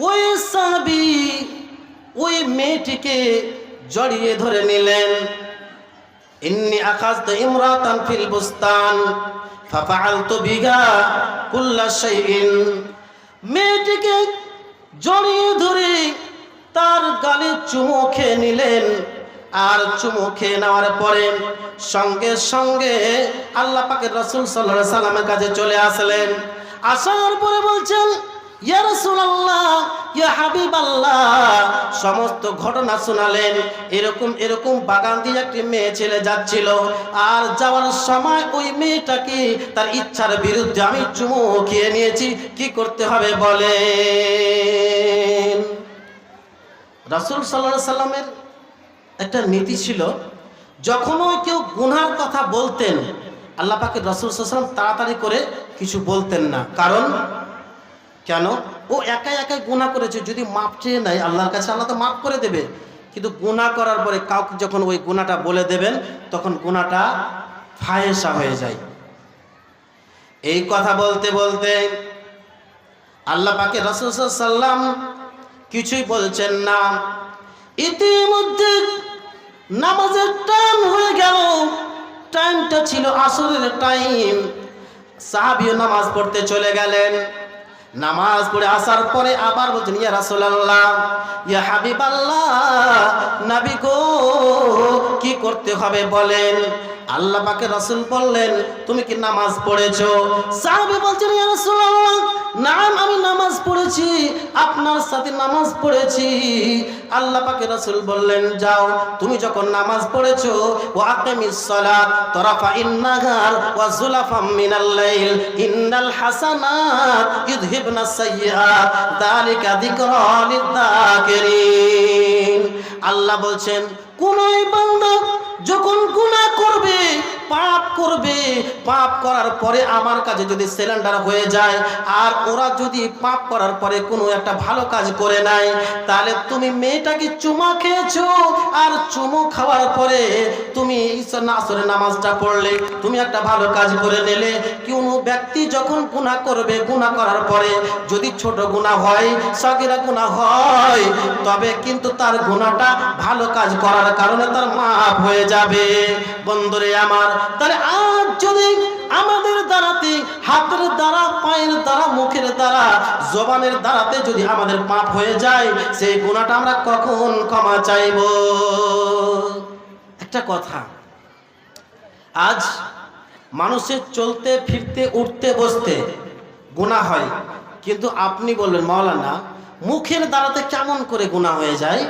ওই সাবি ওই মেয়েটিকে জড়িয়ে ধরে নিলেন। ইন্নি আখাজত ইমরাতান ফিল বুস্তান ফাফালতু বিহা কুল্লা শাইইন। মেয়েটিকে জড়িয়ে ধরে তার গালে চুমু খেয়ে নিলেন আর চুমু খেয়ে নেওয়ার পরে সঙ্গে সঙ্গে আল্লাহ পাকের রসুল সাল্লাহ সাল্লামের কাছে চলে আসলেন। আসার পরে বলছেন সমস্ত ঘটনা শোনালেন। এরকম এরকম বাগান দিয়ে একটি মেয়ে ছেলে যাচ্ছিল। আর যাওয়ার সময় ওই মেয়েটাকে তার ইচ্ছার বিরুদ্ধে আমি চুমু খেয়ে নিয়েছি। কি করতে হবে বলেন। রাসূল সাল্লাল্লাহু সাল্লামের একটা নীতি ছিল যখনও কেউ গুনার কথা বলতেন, আল্লাহ পাকে রসুল সাল্লাম তাড়াতাড়ি করে কিছু বলতেন না। কারণ কেন? ও একাই একাই গুণা করেছে, যদি মাপ চেয়ে নেয়, আল্লাহর কাছে আল্লাহ তো মাফ করে দেবে। কিন্তু গুণা করার পরে কাউকে যখন ওই গুণাটা বলে দেবেন, তখন গুণাটা ফায়েসা হয়ে যায়। এই কথা বলতে বলতে আল্লাহ পাকে সাল্লাম কিছুই বলছেন না। ইতিমধ্যে নামাজের টাইম হয়ে গেল। টাইমটা ছিল আসরের টাইম। সাহাবিও নামাজ পড়তে চলে গেলেন। নামাজ পড়ে আসার পরে আবার বলছেন, ইয়া রাসূলুল্লাহ, ইয়া হাবিবাল্লাহ, নবী গো, কি করতে হবে বলেন? আল্লাহ পাকে রাসূল বললেন, তুমি কি নামাজ পড়েছো? সাহাবী বলছেন, ইয়া রাসূলুল্লাহ, নাম আমি নামাজ পড়েছি, আপনার সাথে নামাজ পড়েছি। আল্লাহ পাকে রাসূল বললেন, যাও, তুমি যখন নামাজ পড়েছো, ওয়া আকিমিস সালাত, তরাফা ইন্নাহার, ওয়া যুলাফাম মিনাল লাইল, ইন্নাল হাসানাত ইউযহিবনাস সাইয়্যাত যালিকা যিকরা লিয-যাকিরিন আল্লাহ বলছেন কোন বান্দা যখন গুণা করবে পাপ করবে, পাপ করার পরে আমার কাছে যদি সিলিন্ডার হয়ে যায়, আর ওরা যদি পাপ করার পরে কোনো একটা ভালো কাজ করে নাই তাহলে তুমি মেয়েটাকে চুমা খেয়েছো, আর চুমু খাওয়ার পরে তুমি ঈশ্বর নাসরের নামাজটা পড়লে, তুমি একটা ভালো কাজ করে নিলে। কোনো ব্যক্তি যখন গুনাহ করবে, গুনাহ করার পরে যদি ছোট গুনাহ হয় সগিরা গুনাহ হয়, তবে কিন্তু তার গুনাহটা ভালো কাজ করার কারণে তার মাফ হয়ে যাবে। বন্ধুরে আমার তাহলে আজ যদি আমাদের দ্বারাতে, হাতের দ্বারা, পায়ের দ্বারা, মুখের দ্বারা, জবানের দ্বারাতে যদি আমাদের পাপ হয়ে যায়, সেই গুণাটা আমরা কখন ক্ষমা চাইব? একটা কথা, আজ মানুষের চলতে, ফিরতে, উঠতে, বসতে গুণা হয়। কিন্তু আপনি বলবেন, মাওলানা, মুখের দ্বারাতে কেমন করে গুণা হয়ে যায়?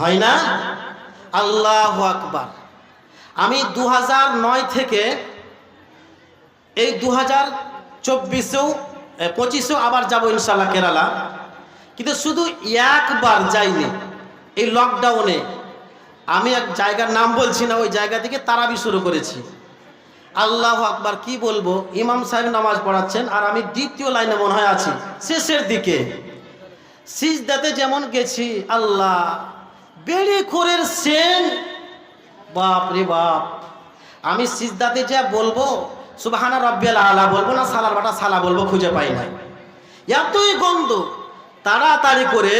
হয় না? আল্লাহ আকবার। আমি দু নয় থেকে এই দু হাজার চব্বিশেও পঁচিশেও আবার যাব ইনশাল্লাহ কেরালা। কিন্তু শুধু একবার যাইনি, এই লকডাউনে আমি এক জায়গার নাম বলছি না, ওই জায়গা থেকে তারাবি শুরু করেছি। আল্লাহ আকবার, কি বলব? ইমাম সাহেব নামাজ পড়াচ্ছেন আর আমি দ্বিতীয় লাইনে মনে হয় আছি, শেষের দিকে। সিজদাতে যেমন গেছি, আল্লাহ, বেড়ি খোরের সেন বাপ রে বাপ। আমি সিজদাতে যা বলব সুবাহানা রব্বিয়াল আলা বলব না, সালার বাটা সালা বলব, খুঁজে পাই না এতই গন্ধ, তাড়াতাড়ি করে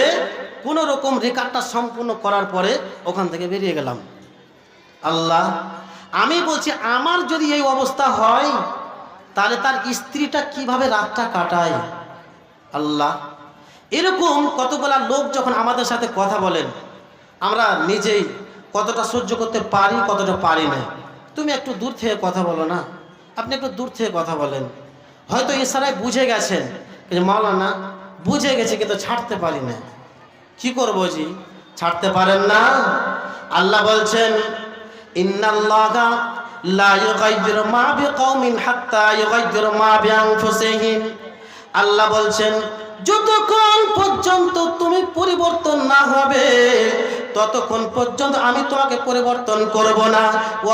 কোনো রকম রেকারটা সম্পূর্ণ করার পরে ওখান থেকে বেরিয়ে গেলাম। আল্লাহ, আমি বলছি, আমার যদি এই অবস্থা হয়, তাহলে তার স্ত্রীটা কীভাবে রাতটা কাটায়? আল্লাহ, এরকম কতগুলা লোক যখন আমাদের সাথে কথা বলেন, আমরা নিজেই কতটা সহ্য করতে পারি, কতটা পারি না। তুমি একটু দূর থেকে কথা বলো না। আপনি একটু দূর থেকে কথা বলেন। হয়তো ইশারায় বুঝে গেছেন কিন্তু মাওলানা, বুঝে গেছে কিন্তু ছাড়তে পারি না। কি করব জি? ছাড়তে পারেন না? আল্লাহ বলছেন মা মা আল্লাহ বলছেন, যতক্ষণ পর্যন্ত তুমি পরিবর্তন না হবে ততক্ষণ পর্যন্ত আমি তোমাকে পরিবর্তন করব না।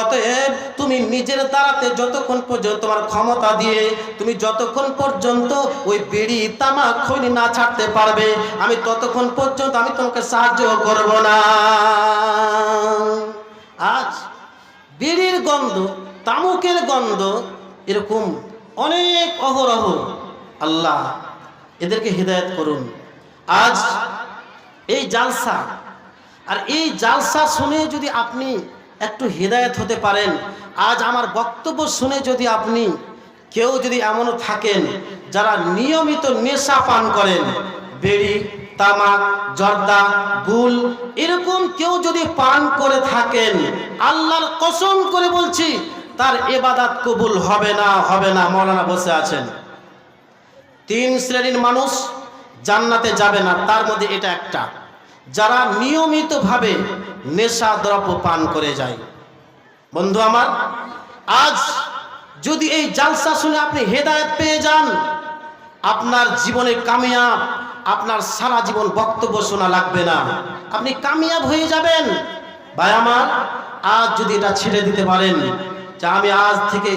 অতএব তুমি নিজের দ্বারাতে যতক্ষণ পর্যন্ত তোমার ক্ষমতা দিয়ে, তুমি যতক্ষণ পর্যন্ত ওই বিড়ি, তামাক, খৈনি না ছাড়তে পারবে, আমি ততক্ষণ পর্যন্ত আমি তোমাকে সাহায্য করব না। আজ বিড়ির গন্ধ, তামুকের গন্ধ এরকম অনেক অহরহ। আল্লাহ এদেরকে হৃদায়ত করুন। আজ এই জালসা আর এই জালসা শুনে যদি আপনি একটু হৃদায়ত হতে পারেন, আজ আমার বক্তব্য শুনে যদি আপনি কেউ যদি এমনও থাকেন যারা নিয়মিত নেশা পান করেন, বেড়ি, তামাক, জর্দা, গুল, এরকম কেউ যদি পান করে থাকেন, আল্লাহর কসম করে বলছি, তার এবাদাত কবুল হবে না হবে না, মৌলানা বসে আছেন। তিন শ্রেণির মানুষ জান্নাতে যাবে না, তার মধ্যে এটা একটা। যারা নিয়মিতভাবে নেশা দ্রব্য পান করে যায়। বন্ধু আমার, আজ যদি এই জালসা শুনে আপনি হেদায়ত পেয়ে যান, আপনার জীবনে কামিয়াব, আপনার সারা জীবন বক্তব্য শোনা লাগবে না। আপনি কামিয়াব হয়ে যাবেন। ভাই আমার, আজ যদি এটা ছেড়ে দিতে পারেন, যে আমি আজ থেকে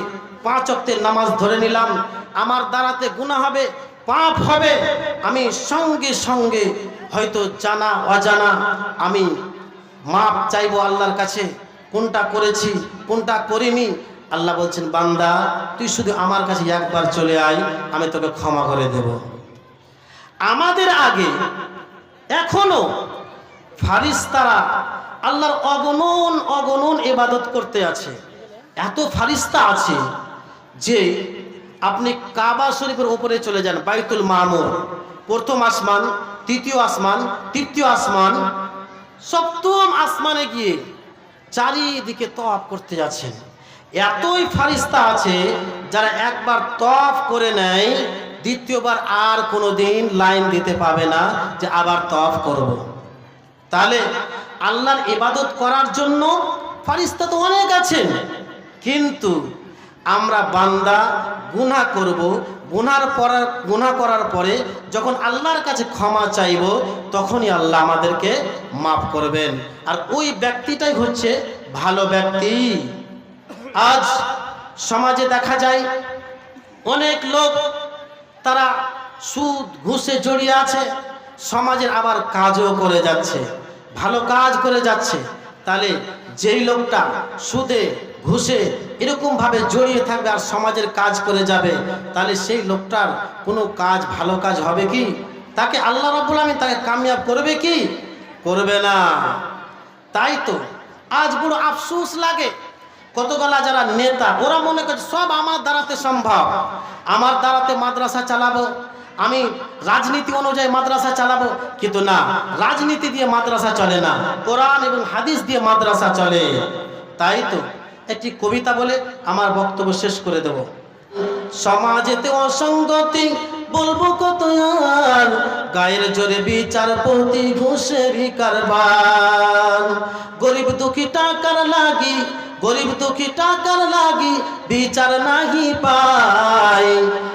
পাঁচ অক্টের নামাজ ধরে নিলাম, আমার দ্বারাতে গুণা হবে, পাপ হবে, আমি সঙ্গে সঙ্গে হয়তো জানা, অজানা, আমি মাপ চাইব আল্লাহর কাছে, কোনটা করেছি, কোনটা করিনি। আল্লাহ বলছেন, বান্দা, তুই শুধু আমার কাছে একবার চলে আয়, আমি তোকে ক্ষমা করে দেব। আমাদের আগে, এখনও ফারিস্তারা আল্লাহর অগণন অগণন এবাদত করতে আছে। এত ফারিস্তা আছে যে আপনি কাবা শরীফের উপরে চলে যান, বাইতুল মামুর। প্রথম আসমান, তৃতীয় আসমান তৃতীয় আসমান, সপ্তম আসমানে গিয়ে চারিদিকে তফ করতে যাচ্ছেন এতই ফারিস্তা আছে যারা একবার তফ করে নেয়, দ্বিতীয়বার আর কোনো দিন লাইন দিতে পাবে না যে আবার তফ করব। তাহলে আল্লাহর ইবাদত করার জন্য ফারিস্তা তো অনেক আছেন, কিন্তু আমরা বান্দা গুনাহ করব, গুনার পরার গুনাহ করার পরে যখন আল্লাহর কাছে ক্ষমা চাইব, তখনই আল্লাহ আমাদেরকে মাফ করবেন। আর ওই ব্যক্তিটাই হচ্ছে ভালো ব্যক্তি। আজ সমাজে দেখা যায়, অনেক লোক তারা সুদ, ঘুষে জড়িয়ে আছে, সমাজের আবার কাজও করে যাচ্ছে, ভালো কাজ করে যাচ্ছে। তাহলে যেই লোকটা সুদে ঘুষে এরকমভাবে জড়িয়ে থাকবে আর সমাজের কাজ করে যাবে, তাহলে সেই লোকটার কোনো কাজ, ভালো কাজ হবে কি? তাকে আল্লাহ রাবুল আমি তাকে কামিয়াব করবে কি? করবে না। তাই তো আজ বড় আফসোস লাগে। কতগুলা যারা নেতা, ওরা মনে করছে সব আমার দ্বারাতে সম্ভব। আমার দ্বারাতে মাদ্রাসা চালাবো, আমি রাজনীতি অনুযায়ী মাদ্রাসা চালাবো, কিন্তু না, রাজনীতি দিয়ে মাদ্রাসা চলে না, কোরআন এবং হাদিস দিয়ে মাদ্রাসা চলে। তাই তো একটি কবিতা বলে আমার বক্তব্য শেষ করে দেব। সমাজেতে অসঙ্গতি, বলব কত আর? গায়ের জোরে বিচারপতি ঘুষেরই কারবার। গরিব দুঃখী টাকার লাগি গরিব দুঃখী টাকার লাগি বিচার নাহি পাই।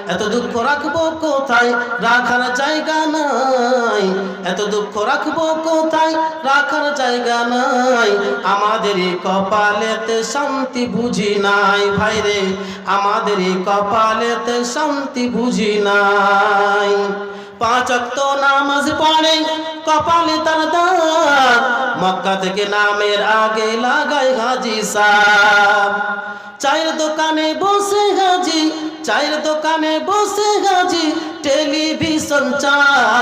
এত দুঃখ রাখব কোথায়? রাখার জায়গা নাই। এত দুঃখ রাখব কোথায়? রাখার জায়গা নাই। আমাদেরই কপালেতে শান্তি বুঝি নাই। ভাইরে আমাদেরই কপালেতে শান্তি বুঝি নাই। পাঁচ অক্ত নামাজ কপালে তার দাঁত মক্কা থেকে নামের আগে লাগায় হাজি সাহ চায়ের দোকানে বসে হাজি, চায়ের দোকানে বসে হাজি, টেলিভিশন হিন্দি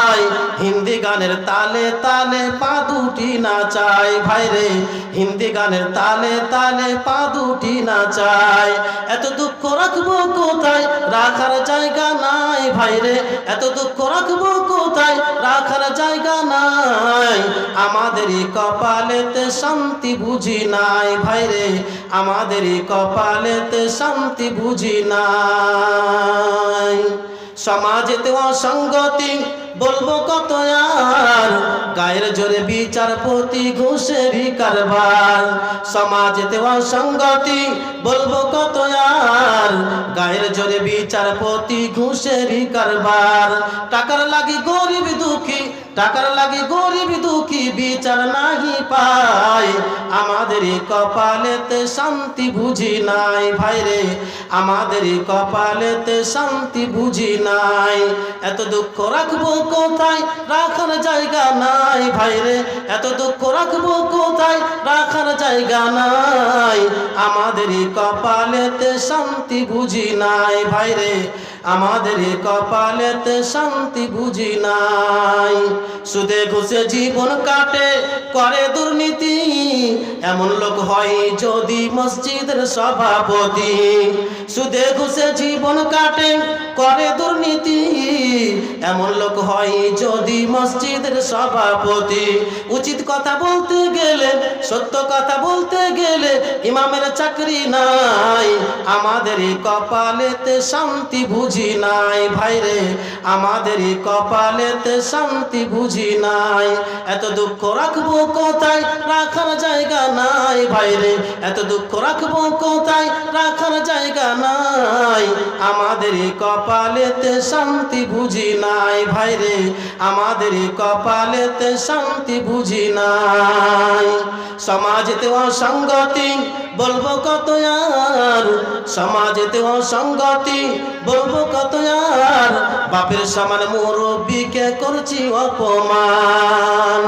গানের তালে তালে পা দুটি নাচাই ভাইরে হিন্দি গানের তালে তালে পা দুটি নাচাই এত দুঃখ রাখব কোথায়? রাখার জায়গা নাই। ভাই রে, এত দুঃখ রাখব কোথায়? রাখার জায়গা নাই। আমাদেরই কপালেতে শান্তি বুঝি নাই। ভাই রে, আমাদেরই কপালেতে শান্তি বুঝি নাই। সমাজেতে অসঙ্গতি বলব কত আর? গায়ের জোরে বিচারপতি ঘুষেরই কারবার। সমাজেতে অসঙ্গতি, বলব কত আর? গায়ের জোরে বিচারপতি ঘুষেরই কারবার। টাকার লাগি গরিব দুঃখী টাকার লাগি গরিব দুঃখী বিচার নাহি পায়। আমাদেরই কপালেতে শান্তি বুঝি নাই ভাইরে আমাদেরই কপালেতে শান্তি বুঝি নাই। এত দুঃখ রাখব কোথায়? রাখার জায়গা নাই ভাইরে এত দুঃখ রাখব কোথায়? রাখার জায়গা নাই। আমাদেরই কপালেতে শান্তি বুঝি নাই ভাইরে আমাদের কপালেতে শান্তি বুঝি নাই। সুদে ঘুষে জীবন কাটে, করে দুর্নীতি। এমন লোক হয় যদি মসজিদের সভাপতি। সুদে ঘুষে জীবন কাটে, করে দুর্নীতি এমন লোক হয় যদি মসজিদের সভাপতি। উচিত কথা বলতে গেলে, সত্য কথা বলতে গেলে ইমামের চাকরি নাই, আমাদের কপালেতে শান্তি বুঝি নাই। ভাইরে, আমাদের কপালেতে শান্তি বুঝি নাই। এত দুঃখ রাখব কোথায়? রাখার জায়গা নাই ভাইরে, এত দুঃখ রাখব কোথায়? রাখার জায়গা নাই। আমাদের কপালেতে শান্তি বুঝি নাই ভাইরে, আমাদের কপালেতে শান্তি বুঝি নাই। সমাজেতে অসঙ্গতি বলব কত আর? সমাজেতে অসঙ্গতি বলব কত আর? বাপের সমান মুরব্বীকে করছি অপমান।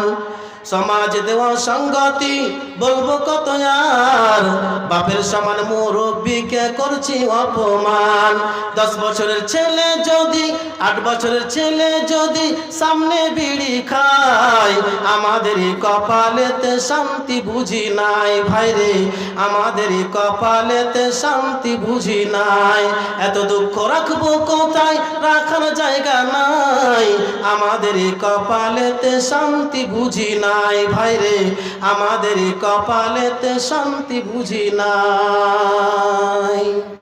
সমাজ দেওয়া সঙ্গতি বলব কত আর? বাপের সমান মুরব্বীকে করছি অপমান। দশ বছরের ছেলে যদি, আট বছরের ছেলে যদি সামনে বিড়ি খায় আমাদের এই কপালেতে শান্তি বুঝি নাই। ভাইরে আমাদের এই কপালেতে শান্তি বুঝি নাই। এত দুঃখ রাখব কোথায়? রাখার জায়গা নাই। আমাদের এই কপালেতে শান্তি বুঝি নাই ভাইরে আমাদের কপালেতে শান্তি বুঝি নাই।